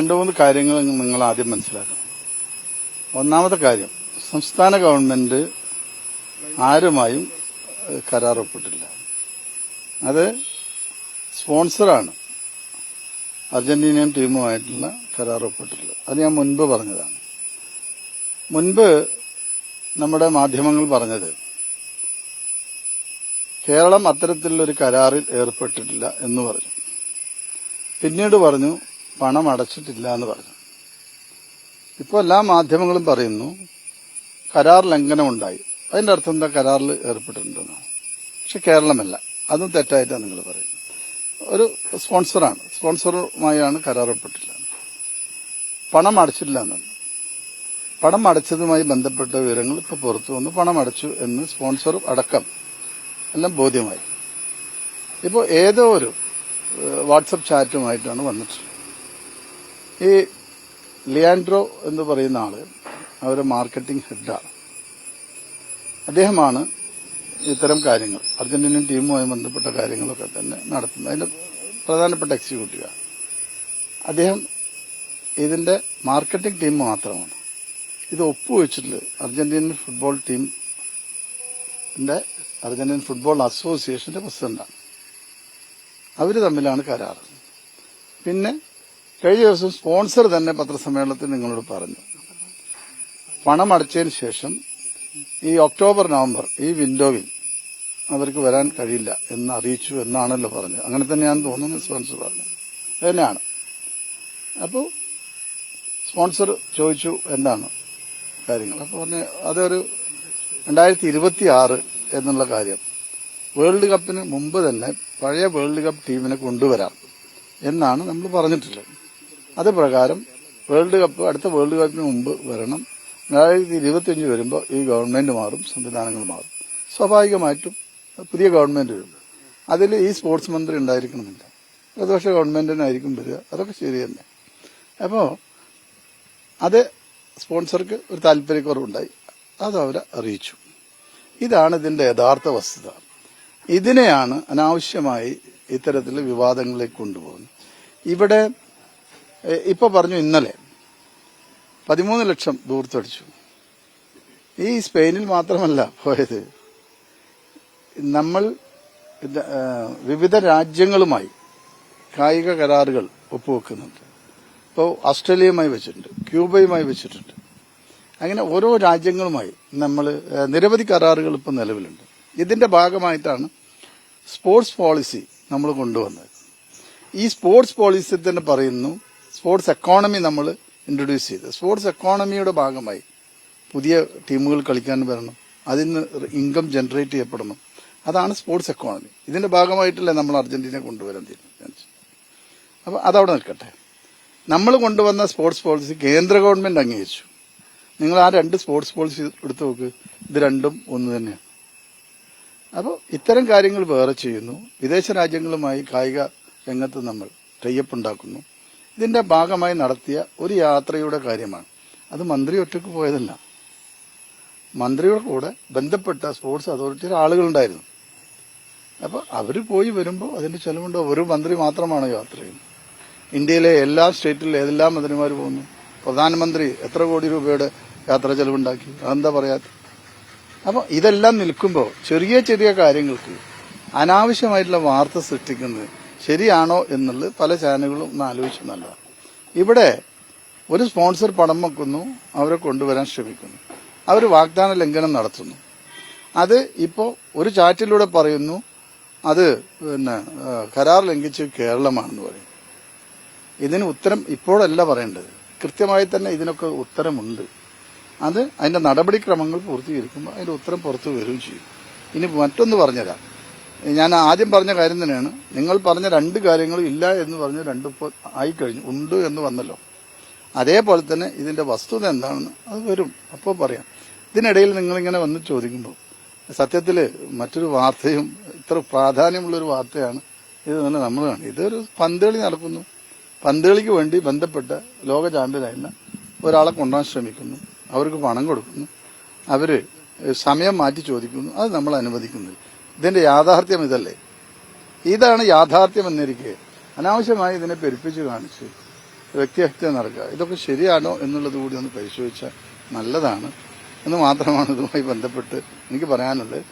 രണ്ടു മൂന്ന് കാര്യങ്ങൾ നിങ്ങൾ ആദ്യം മനസ്സിലാക്കണം. ഒന്നാമത്തെ കാര്യം സംസ്ഥാന ഗവൺമെന്റ് ആരുമായും കരാർ ഒപ്പിട്ടില്ല അത് സ്പോൺസറാണ്. അർജന്റീനിയൻ ടീമുമായിട്ടുള്ള കരാർ ഒപ്പിട്ടിട്ടുള്ളത് അത് ഞാൻ മുൻപ് പറഞ്ഞതാണ്. മുൻപ് നമ്മുടെ മാധ്യമങ്ങൾ പറഞ്ഞത് കേരളം അത്തരത്തിലുള്ളൊരു കരാറിൽ ഏർപ്പെട്ടിട്ടില്ല എന്ന് പറഞ്ഞു. പിന്നീട് പറഞ്ഞു പണം അടച്ചിട്ടില്ല എന്ന് പറഞ്ഞു. ഇപ്പോൾ എല്ലാ മാധ്യമങ്ങളും പറയുന്നു കരാർ ലംഘനമുണ്ടായി. അതിന്റെ അർത്ഥം എന്താ? കരാറിൽ ഏർപ്പെട്ടിട്ടുണ്ടെന്നോ. പക്ഷെ കേരളമല്ല. അതും തെറ്റായിട്ടാണ് നിങ്ങൾ പറയുന്നത്. ഒരു സ്പോൺസറാണ്. സ്പോൺസറുമായാണ് കരാർ ഏർപ്പെട്ടില്ല പണം അടച്ചിട്ടില്ല എന്നാണ് പണം അടച്ചതുമായി ബന്ധപ്പെട്ട വിവരങ്ങൾ ഇപ്പോൾ പുറത്തു വന്നു. പണം അടച്ചു എന്ന് സ്പോൺസറും അടക്കം എല്ലാം ബോധ്യമായി. ഇപ്പോൾ ഏതോ ഒരു വാട്സപ്പ് ചാറ്റുമായിട്ടാണ് വന്നിട്ടുള്ളത്. ഈ ലിയാൻഡ്രോ എന്ന് പറയുന്ന ആൾ അവരെ മാർക്കറ്റിംഗ് ഹെഡാണ്. അദ്ദേഹമാണ് ഇത്തരം കാര്യങ്ങൾ അർജന്റീനിയൻ ടീമുമായി ബന്ധപ്പെട്ട കാര്യങ്ങളൊക്കെ തന്നെ നടത്തുന്നത്. അതിന്റെ പ്രധാനപ്പെട്ട എക്സിക്യൂട്ടീവാണ് അദ്ദേഹം ഇതിന്റെ മാർക്കറ്റിംഗ് ടീം മാത്രമാണ്. ഇത് ഒപ്പുവെച്ചിട്ടുള്ളത് അർജന്റീനൻ ഫുട്ബോൾ ടീമിന്റെ അർജന്റീനൻ ഫുട്ബോൾ അസോസിയേഷന്റെ പ്രസിഡന്റാണ് അവർ തമ്മിലാണ് കരാർ പിന്നെ കഴിഞ്ഞ ദിവസം സ്പോൺസർ തന്നെ പത്രസമ്മേളനത്തിൽ നിങ്ങളോട് പറഞ്ഞു. പണം അടച്ചതിന് ശേഷം ഈ ഒക്ടോബർ നവംബർ ഈ വിൻഡോവിൽ അവർക്ക് വരാൻ കഴിയില്ല എന്ന് അറിയിച്ചു എന്നാണല്ലോ പറഞ്ഞത്. അങ്ങനെ തന്നെയാണെന്ന് തോന്നുന്നു സ്പോൺസർ പറഞ്ഞു. അതന്നെയാണ് തന്നെയാണ്. അപ്പോൾ സ്പോൺസർ ചോദിച്ചു എന്താണ് കാര്യങ്ങൾ? അപ്പോൾ പറഞ്ഞു അതൊരു രണ്ടായിരത്തി ഇരുപത്തി ആറ് എന്നുള്ള കാര്യം. വേൾഡ് കപ്പിന് മുമ്പ് തന്നെ പഴയ വേൾഡ് കപ്പ് ടീമിനെ കൊണ്ടുവരാം എന്നാണ് നമ്മൾ പറഞ്ഞിട്ടുള്ളത്. അത് പ്രകാരം വേൾഡ് കപ്പ് അടുത്ത വേൾഡ് കപ്പിന് മുമ്പ് വരണം. രണ്ടായിരത്തി ഇരുപത്തിയഞ്ച് വരുമ്പോൾ ഈ ഗവൺമെന്റ് മാറും സംവിധാനങ്ങൾ മാറും. സ്വാഭാവികമായിട്ടും പുതിയ ഗവൺമെന്റ് വരും. അതിൽ ഈ സ്പോർട്സ് മന്ത്രി ഉണ്ടായിരിക്കണമെന്നില്ല. പ്രതിപക്ഷ ഗവൺമെന്റിനായിരിക്കും വരിക. അതൊക്കെ ശരി തന്നെ. അപ്പോൾ അത് സ്പോൺസർക്ക് ഒരു താല്പര്യക്കുറവുണ്ടായി. അത് അവരെ അറിയിച്ചു. ഇതാണ് ഇതിന്റെ യഥാർത്ഥ വസ്തുത. ഇതിനെയാണ് അനാവശ്യമായി ഇത്തരത്തിൽ വിവാദങ്ങളിലേക്ക് കൊണ്ടുപോകുന്നത്. ഇവിടെ ഇപ്പൊ പറഞ്ഞു ഇന്നലെ പതിമൂന്ന് ലക്ഷം ദൂർത്തടിച്ചു ഈ സ്പെയിനിൽ മാത്രമല്ല പോയത്. നമ്മൾ വിവിധ രാജ്യങ്ങളുമായി കായിക കരാറുകൾ ഒപ്പുവെക്കുന്നുണ്ട്. ഇപ്പോൾ ഓസ്ട്രേലിയയുമായി വെച്ചിട്ടുണ്ട് ക്യൂബയുമായി വെച്ചിട്ടുണ്ട്. അങ്ങനെ ഓരോ രാജ്യങ്ങളുമായി നമ്മൾ നിരവധി കരാറുകൾ ഇപ്പം നിലവിലുണ്ട്. ഇതിന്റെ ഭാഗമായിട്ടാണ് സ്പോർട്സ് പോളിസി നമ്മൾ കൊണ്ടുവന്നത്. ഈ സ്പോർട്സ് പോളിസി തന്നെ പറയുന്നു സ്പോർട്സ് എക്കോണമി നമ്മൾ ഇൻട്രൊഡ്യൂസ് ചെയ്ത്. സ്പോർട്സ് എക്കോണമിയുടെ ഭാഗമായി പുതിയ ടീമുകൾ കളിക്കാൻ വരണം. അതിൽ നിന്ന് ഇൻകം ജനറേറ്റ് ചെയ്യപ്പെടണം. അതാണ് സ്പോർട്സ് എക്കോണമി ഇതിന്റെ ഭാഗമായിട്ടല്ലേ നമ്മൾ അർജന്റീന കൊണ്ടുവരാൻ തീരുമാനിച്ചു അപ്പൊ അതവിടെ നിൽക്കട്ടെ. നമ്മൾ കൊണ്ടുവന്ന സ്പോർട്സ് പോളിസി കേന്ദ്ര ഗവൺമെന്റ് അംഗീകരിച്ചു. നിങ്ങൾ ആ രണ്ട് സ്പോർട്സ് പോളിസി എടുത്തു നോക്ക്. ഇത് രണ്ടും ഒന്ന് തന്നെയാണ്. അപ്പോൾ ഇത്തരം കാര്യങ്ങൾ വേറെ ചെയ്യുന്നു. വിദേശ രാജ്യങ്ങളുമായി കായിക രംഗത്ത് നമ്മൾ ടൈപ്പ് ഉണ്ടാക്കുന്നു. ഇതിന്റെ ഭാഗമായി നടത്തിയ ഒരു യാത്രയുടെ കാര്യമാണ്. അത് മന്ത്രി ഒറ്റയ്ക്ക് പോയതല്ല. മന്ത്രിയുടെ കൂടെ ബന്ധപ്പെട്ട സ്പോർട്സ് അതോറിറ്റിയിലെ ആളുകളുണ്ടായിരുന്നു. അപ്പോൾ അവർ പോയി വരുമ്പോൾ അതിന്റെ ചെലവുണ്ടോ. ഒരു മന്ത്രി മാത്രമാണ് യാത്ര ചെയ്യുന്നത്. ഇന്ത്യയിലെ എല്ലാ സ്റ്റേറ്റിലും ഏതെല്ലാം മന്ത്രിമാർ പോകുന്നു? പ്രധാനമന്ത്രി എത്ര കോടി രൂപയുടെ യാത്രാ ചെലവുണ്ടാക്കി? അതെന്താ പറയാത്ത? അപ്പോൾ ഇതെല്ലാം നിൽക്കുമ്പോൾ ചെറിയ ചെറിയ കാര്യങ്ങൾക്ക് അനാവശ്യമായിട്ടുള്ള വാർത്ത സൃഷ്ടിക്കുന്നത് ശരിയാണോ എന്നുള്ളത് പല ചാനലുകളും ഒന്ന് ആലോചിച്ചു നല്ലതാണ്. ഇവിടെ ഒരു സ്പോൺസർ പണം വെക്കുന്നു അവരെ കൊണ്ടുവരാൻ ശ്രമിക്കുന്നു. അവർ വാഗ്ദാന ലംഘനം നടത്തുന്നു. അത് ഇപ്പോൾ ഒരു ചാറ്റിലൂടെ പറയുന്നു അത് പിന്നെ കരാർ ലംഘിച്ച് കേരളമാണെന്ന് പറയും. ഇതിന് ഉത്തരം ഇപ്പോഴല്ല പറയേണ്ടത്. കൃത്യമായി തന്നെ ഇതിനൊക്കെ ഉത്തരമുണ്ട്. അത് അതിന്റെ നടപടിക്രമങ്ങൾ പൂർത്തീകരിക്കുമ്പോൾ അതിന്റെ ഉത്തരം പുറത്തു വരികയും ചെയ്യും. ഇനി മറ്റൊന്ന് പറഞ്ഞുതരാം. ഞാൻ ആദ്യം പറഞ്ഞ കാര്യം തന്നെയാണ്. നിങ്ങൾ പറഞ്ഞ രണ്ട് കാര്യങ്ങളും ഇല്ല എന്ന് പറഞ്ഞ് രണ്ട് ആയി ആയിക്കഴിഞ്ഞു. ഉണ്ട് എന്ന് വന്നല്ലോ. അതേപോലെ തന്നെ ഇതിന്റെ വസ്തുത എന്താണെന്ന് അത് വരും. അപ്പോൾ പറയാം. ഇതിനിടയിൽ നിങ്ങളിങ്ങനെ വന്ന് ചോദിക്കുമ്പോൾ സത്യത്തിൽ മറ്റൊരു വാർത്തയും ഇത്ര പ്രാധാന്യമുള്ളൊരു വാർത്തയാണ് ഇത് തന്നെ നമ്മൾ കാണും ഇതൊരു പന്തുകളി നടക്കുന്നു. പന്തുകളിക്ക് വേണ്ടി ബന്ധപ്പെട്ട ലോക ചാമ്പ്യനായിരുന്ന ഒരാളെ കൊണ്ടുപോകാൻ ശ്രമിക്കുന്നു. അവർക്ക് പണം കൊടുക്കുന്നു. അവർ സമയം മാറ്റി ചോദിക്കുന്നു. അത് നമ്മൾ അനുവദിക്കുന്നില്ല ഇതിന്റെ യാഥാർത്ഥ്യം ഇതല്ലേ? ഇതാണ് യാഥാർത്ഥ്യം എന്നിരിക്കെ. അനാവശ്യമായി ഇതിനെ പെരുപ്പിച്ച് കാണിച്ച് വ്യക്തിഹത്യ നടക്കുക. ഇതൊക്കെ ശരിയാണോ എന്നുള്ളത് കൂടി ഒന്ന് പരിശോധിച്ചാൽ നല്ലതാണ്. എന്ന് മാത്രമാണ് ഇതുമായി ബന്ധപ്പെട്ട് എനിക്ക് പറയാനുള്ളത്.